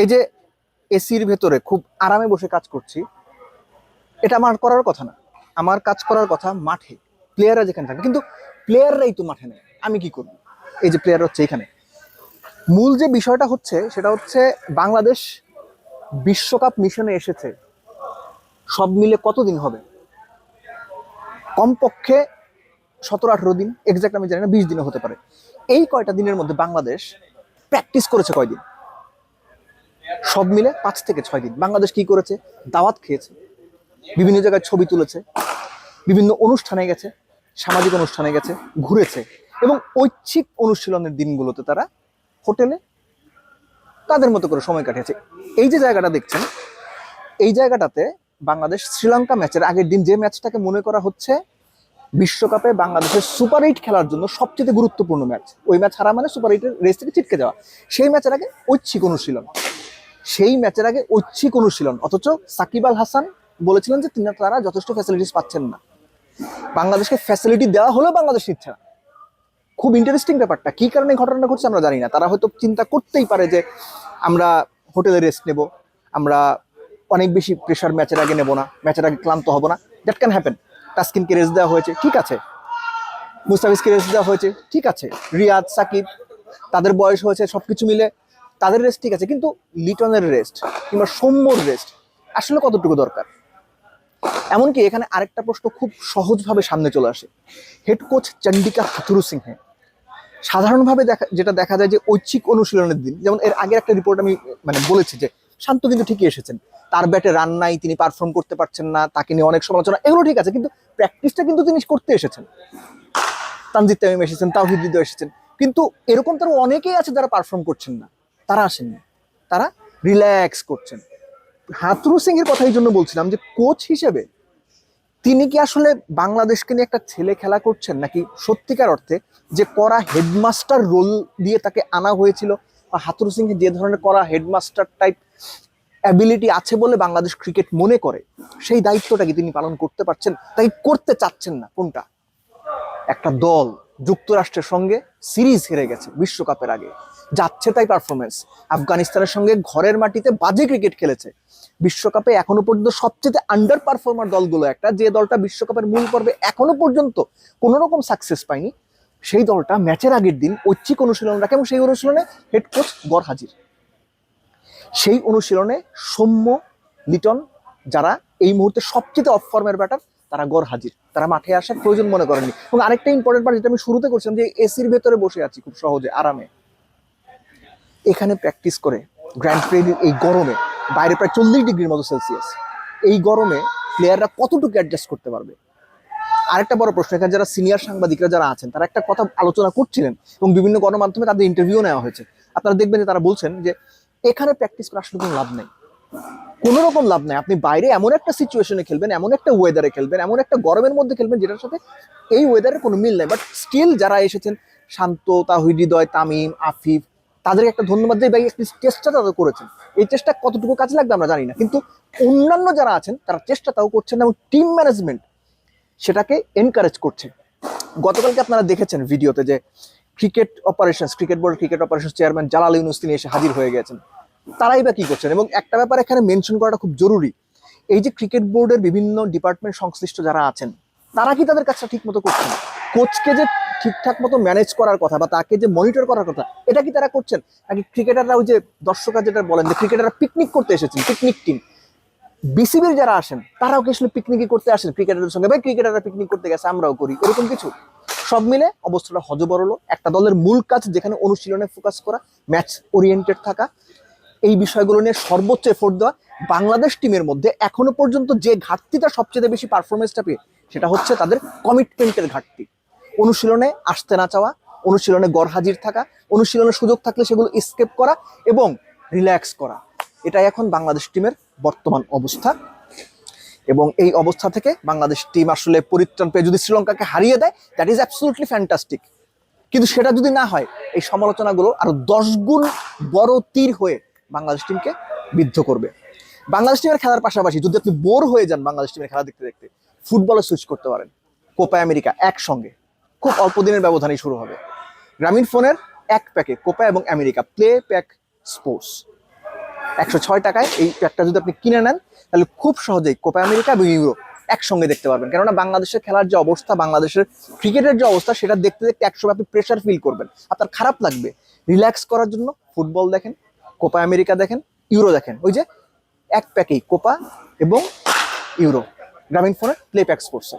এই যে এসির ভেতরে খুব আরামে বসে কাজ করছি, এটা আমার করার কথা না। আমার কাজ করার কথা মাঠে প্লেয়াররা যেখানে থাকে কিন্তু প্লেয়াররাই তো মাঠে নেই। আমি কি করব? এই যে প্লেয়ার হচ্ছে এখানে। মূল যে বিষয়টা হচ্ছে, সেটা হচ্ছে বাংলাদেশ বিশ্বকাপ মিশনে এসেছে। সব মিলে কতদিন হবে? কমপক্ষে সতেরো আঠেরো দিন। এক্সাক্ট আমি জানি না, বিশ দিনও হতে পারে। এই কয়টা দিনের মধ্যে বাংলাদেশ প্র্যাকটিস করেছে কয়দিন? সব মিলে পাঁচ থেকে ছয় দিন। বাংলাদেশ কি করেছে? দাওয়াত খেয়েছে। বিভিন্ন জায়গায় ছবি তুলেছে। বিভিন্ন অনুষ্ঠানে গেছে, সামাজিক অনুষ্ঠানে গেছে, ঘুরেছে এবং ঐচ্ছিক অনুশীলনের দিনগুলোতে তারা হোটেলে তাদের মতো করে সময় কাটিয়েছে। এই যে জায়গাটা দেখছেন, এই জায়গাটাতে বাংলাদেশ শ্রীলঙ্কা ম্যাচের আগের দিন যে ম্যাচটাকে মনে করা হচ্ছে, বিশ্বকাপে বাংলাদেশের সুপার এইট খেলার জন্য সবচেয়ে গুরুত্বপূর্ণ ম্যাচ। ওই ম্যাচ হারা মানে সুপার এইটের রেস থেকে ছিটকে যাওয়া। সেই ম্যাচের আগে ঐচ্ছিক অনুশীলন। সেই ম্যাচের আগে ঐচ্ছিক অনুশীলন, অথচ সাকিব আল হাসান বলেছিলেন যে তিনি তারা যথেষ্ট ফ্যাসিলিটিস পাচ্ছেন না। বাংলাদেশকে ফ্যাসিলিটি দেওয়া হলেও বাংলাদেশ নিচ্ছে না। খুব ইন্টারেস্টিং ব্যাপারটা। কি কারণে ঘটনাটা ঘটছে আমরা জানি না। তারা হয়তো চিন্তা করতেই পারে যে আমরা হোটেলে রেস্ট নেব, আমরা অনেক বেশি প্রেশার ম্যাচের আগে নেব না, ম্যাচের আগে ক্লান্ত হব না। দ্যাট ক্যান হ্যাপেন তাস্কিনকে রেস্ট দেওয়া হয়েছে, ঠিক আছে। মুস্তাফিজকে রেস্ট দেওয়া হয়েছে, ঠিক আছে। রিয়াদ, সাকিব, তাদের বয়স হয়েছে সব কিছু মিলে তাদের রেস্ট ঠিক আছে, কিন্তু লিটনের রেস্ট কিংবা সৌম্যর রেস্ট আসলে কতটুকু দরকার? এমনকি এখানে আরেকটা প্রশ্ন খুব সহজভাবে সামনে চলে আসে। Head coach Chandika Hathurusinghe. সাধারণভাবে দেখা, যেটা দেখা যায় যে ঐচ্ছিক অনুশীলনের দিন, যেমন এর আগের একটা রিপোর্ট আমি মানে বলেছি যে, শান্ত কিন্তু ঠিকই এসেছেন। তার ব্যাটে রান নাই, তিনি পারফর্ম করতে পারছেন না, তাকে নিয়ে অনেক সমালোচনা, এগুলো ঠিক আছে, কিন্তু প্র্যাকটিসটা কিন্তু তিনি করতে এসেছেন। তানজিদ তামিম এসেছেন হৃদয় এসেছেন। কিন্তু এরকম তার অনেকেই আছে যারা পারফর্ম করছেন না। তারা আসেননি। তারা রিল্যাক্স করছেন। হাতরু সিং এর কথা এই জন্য বলছিলাম যে কোচ হিসেবে তিনি কি আসলে বাংলাদেশকে নিয়ে একটা ছেলে খেলা করছেন? নাকি সত্যিকার অর্থে যে করা হেডমাস্টার রোল দিয়ে তাকে আনা হয়েছিল? বা হাতুরু সিং যে ধরনের করা হেডমাস্টার টাইপ অ্যাবিলিটি আছে বলে বাংলাদেশ ক্রিকেট মনে করে, সেই দায়িত্বটা কি তিনি পালন করতে পারছেন? তাই করতে চাচ্ছেন না, কোনটা? একটা দল যুক্তরাষ্ট্রের সঙ্গে সিরিজ হেরে গেছে বিশ্বকাপের আগে। যাচ্ছে তাই পারফরমেন্স আফগানিস্তানের সঙ্গে ঘরের মাটিতে বাজে ক্রিকেট খেলেছে। বিশ্বকাপে এখনও পর্যন্ত সবচেয়ে আন্ডার পারফর্মার দলগুলো একটা। যে দলটা বিশ্বকাপের মূল পর্বে এখনও পর্যন্ত কোনো রকম সাকসেস পায়নি, সেই দলটা ম্যাচের আগের দিন ঐচ্ছিক অনুশীলন রাখে এবং সেই অনুশীলনে হেড কোচ গড় হাজির। সেই অনুশীলনে সৌম্য, লিটন, যারা এই মুহূর্তে সবচেয়ে অফ ফর্মের ব্যাটার তারা গড় হাজির। তারা মাঠে আসার প্রয়োজন মনে করেনি এবং আরেকটা ইম্পর্টেন্ট পার্ট যেটা আমি শুরুতে করছিলাম যে এসির ভেতরে বসে আছি খুব সহজে, আরামে। এখানে প্র্যাকটিস করে গ্র্যান্ড প্রিমিয়ার এই গরমে, বাইরে প্রায় চল্লিশ ডিগ্রির মতো সেলসিয়াস এই গরমে প্লেয়াররা কতটুকু অ্যাডজাস্ট করতে পারবে? আরেকটা বড় প্রশ্ন, এখানে যারা সিনিয়র সাংবাদিকরা যারা আছেন, তারা একটা কথা আলোচনা করছিলেন এবং বিভিন্ন গণমাধ্যমে তাদের ইন্টারভিউ নেওয়া হয়েছে। আপনারা দেখবেন যে তারা বলছেন যে এখানে প্র্যাকটিস করে আসলে কোনো লাভ নেই। কোনো রকম লাভ নাই। আপনি বাইরে এমন একটা সিচুয়েশনে খেলবেন, এমন একটা ওয়েদারে খেলবেন, এমন একটা গরমের মধ্যে খেলবেন যেটার সাথে এই ওয়েদারের কোনো মিল নেই। বাট স্টিল যারা এসেছেন শান্ত তাহিদ হৃদয়, তামিম, আফিফ তাদেরকে একটা ধন্যবাদ দিই আপনি চেষ্টা তাদের করেছেন। এই চেষ্টা কতটুকু কাজে লাগবে আমরা জানি না। কিন্তু অন্যান্য যারা আছেন, তারা চেষ্টা তাও করছেন এবং টিম ম্যানেজমেন্ট সেটাকে এনকারেজ করছে। গতকালকে আপনারা দেখেছেন ভিডিওতে যে cricket operation cricket board cricket operation chairman Jalal Yunus তিনি এসে হাজির হয়ে গেছেন। তারাই বা কি করছেন? এবং একটা ব্যাপার এখানে মেনশন করাটা খুব জরুরি। এই যে ক্রিকেট বোর্ডের বিভিন্ন ডিপার্টমেন্ট সংশ্লিষ্ট যারা আছেন, তারা কি তাদের কাজটা ঠিক মতো করছেন কোচকে যে ঠিকঠাক মতো ম্যানেজ করার কথা বা তাকে যে মনিটর করার কথা, এটা কি তারা করছেন? নাকি ক্রিকেটাররা ওই যে দর্শকরা যেটা বলেন যে ক্রিকেটাররা পিকনিক করতে এসেছেন পিকনিক টিম বিসিবির যারা আসেন, তারাও কি আসলে পিকনিকই করতে আসেন ক্রিকেটারদের সঙ্গে? ভাই ক্রিকেটাররা পিকনিক করতে গেছে, আমরাও করি, এরকম কিছু? সব মিলে অবস্থাটা হজবরল। একটা দলের মূল কাজ যেখানে অনুশীলনে ফোকাস করা ম্যাচ ওরিয়েন্টেড থাকা, এই বিষয়গুলো নিয়ে সর্বোচ্চ এফোর্ট দেওয়া। বাংলাদেশ টিমের মধ্যে এখনও পর্যন্ত যে ঘাটতিটা সবচেয়ে বেশি পারফরমেন্সটা পেয়ে, সেটা হচ্ছে তাদের কমিটমেন্টের ঘাটতি। অনুশীলনে আসতে না চাওয়া, অনুশীলনে গড় হাজির থাকা অনুশীলনের সুযোগ থাকলে সেগুলো স্কেপ করা এবং রিল্যাক্স করা। এটাই এখন বাংলাদেশ টিমের বর্তমান অবস্থা। এবং এই অবস্থা থেকে বাংলাদেশ টিম আসলে পরিত্রাণ পেয়ে যদি শ্রীলঙ্কাকে হারিয়ে দেয় দ্যাট ইজ অ্যাবসলুটলি ফ্যান্টাস্টিক কিন্তু সেটা যদি না হয়, এই সমালোচনাগুলো আরও দশ গুণ বড় তীর হয়ে বাংলাদেশ টিমকে বিদ্ধ করবে। বাংলাদেশ টিমের খেলার পাশাপাশি যদি আপনি বোর হয়ে যান বাংলাদেশ টিমের খেলা দেখতে দেখতে ফুটবলে সুইচ করতে পারেন। কোপা আমেরিকা একসঙ্গে। খুব অল্প দিনের ব্যবধানেই শুরু হবে। গ্রামীণ ফোনের এক প্যাকে কোপা এবং আমেরিকা প্লে প্যাক স্পোর্টস। একশো ছয় টাকায় এই প্যাকটা যদি আপনি কিনে নেন, তাহলে খুব সহজেই কোপা আমেরিকা এবং ইউরো একসঙ্গে দেখতে পারবেন। কেননা বাংলাদেশের খেলার যে অবস্থা, বাংলাদেশের ক্রিকেটের যে অবস্থা, সেটা দেখতে দেখতে একসময় আপনি প্রেশার ফিল করবেন। আপনার খারাপ লাগবে। রিল্যাক্স করার জন্য ফুটবল দেখেন, কোপা আমেরিকা দেখেন, ইউরো দেখেন। ওই যে এক প্যাকেই কোপা এবং ইউরো। গ্রামীণ ফোনের প্লে প্যাক স্পোর্টস।